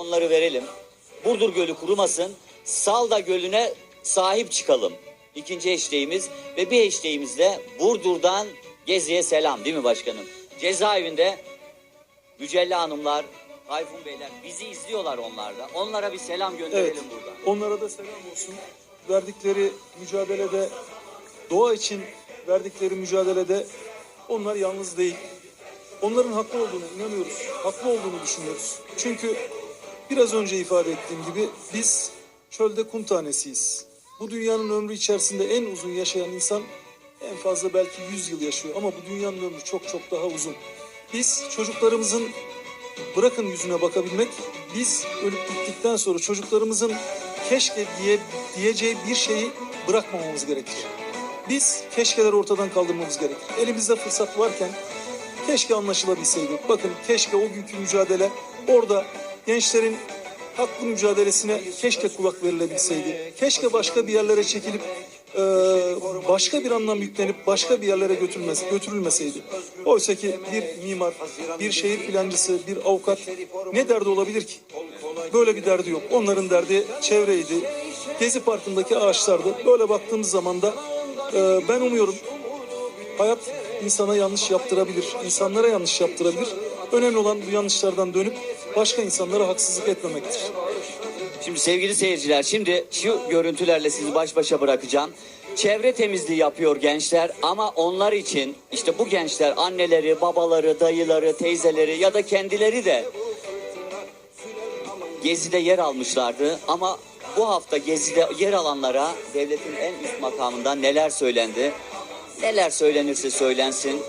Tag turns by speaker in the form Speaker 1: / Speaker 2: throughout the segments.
Speaker 1: onları verelim. Burdur Gölü kurumasın. Salda Gölü'ne sahip çıkalım. İkinci eşleğimiz ve bir eşleğimiz de Burdur'dan Gezi'ye selam değil mi başkanım? Cezaevinde Mücella Hanımlar, Tayfun Beyler bizi izliyorlar onlar da. Onlara bir selam gönderelim
Speaker 2: Evet.
Speaker 1: buradan.
Speaker 2: Onlara da selam olsun. Verdikleri mücadelede, doğa için verdikleri mücadelede onlar yalnız değil. Onların haklı olduğunu inanıyoruz. Haklı olduğunu düşünüyoruz. Çünkü biraz önce ifade ettiğim gibi biz çölde kum tanesiyiz. Bu dünyanın ömrü içerisinde en uzun yaşayan insan en fazla belki 100 yıl yaşıyor ama bu dünyanın ömrü çok çok daha uzun. Biz çocuklarımızın bırakın yüzüne bakabilmek, biz ölüp gittikten sonra çocuklarımızın keşke diye diyeceği bir şeyi bırakmamamız gerekir. Biz keşkeleri ortadan kaldırmamız gerekir. Elimizde fırsat varken keşke anlaşılabilseydi. Bakın keşke o günkü mücadele orada gençlerin haklı mücadelesine keşke kulak verilebilseydi. Keşke başka bir yerlere çekilip e, başka bir anlam yüklenip başka bir yerlere götürülmez, götürülmeseydi. Oysa ki bir mimar, bir şehir plancısı, bir avukat ne derdi olabilir ki? Böyle bir derdi yok. Onların derdi çevreydi. Gezi Parkı'ndaki ağaçlardı. Böyle baktığımız zaman da e, ben umuyorum hayat insana yanlış yaptırabilir, insanlara yanlış yaptırabilir. Önemli olan bu yanlışlardan dönüp başka insanlara haksızlık etmemektir.
Speaker 1: Şimdi sevgili seyirciler şimdi şu görüntülerle sizi baş başa bırakacağım. Çevre temizliği yapıyor gençler ama onlar için işte bu gençler anneleri, babaları, dayıları, teyzeleri ya da kendileri de Gezi'de yer almışlardı ama bu hafta Gezi'de yer alanlara devletin en üst makamından neler söylendi? Neler söylenirse söylensin.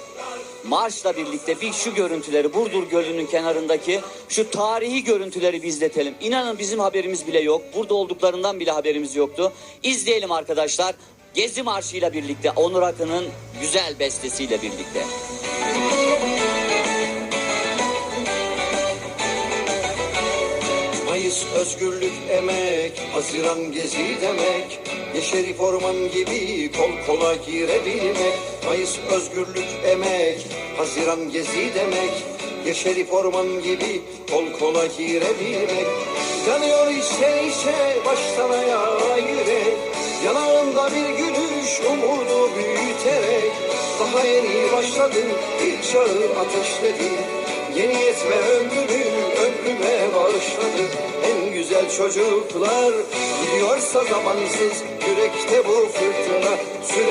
Speaker 1: Marşla birlikte bir şu görüntüleri Burdur Gölü'nün kenarındaki şu tarihi görüntüleri bir izletelim. İnanın bizim haberimiz bile yok. Burada olduklarından bile haberimiz yoktu. İzleyelim arkadaşlar. Gezi Marşı'yla birlikte Onur Akın'ın güzel bestesiyle birlikte.
Speaker 3: Mayıs özgürlük emek, Haziran gezi demek. Yeşerif orman gibi kol kola girebilmek. Mayıs özgürlük emek, Haziran gezi demek. Yeşerif orman gibi kol kola girebilmek. Yanıyor ise ise baştan ayağa yürek. Yanağında bir gülüş umudu büyüterek. Daha yeni başladım, ilk çağı ateşledim. Yeni yetme ömrümü ömrüme bağışladı En güzel çocuklar Gidiyorsa zamansız Yürekte bu fırtına Sürer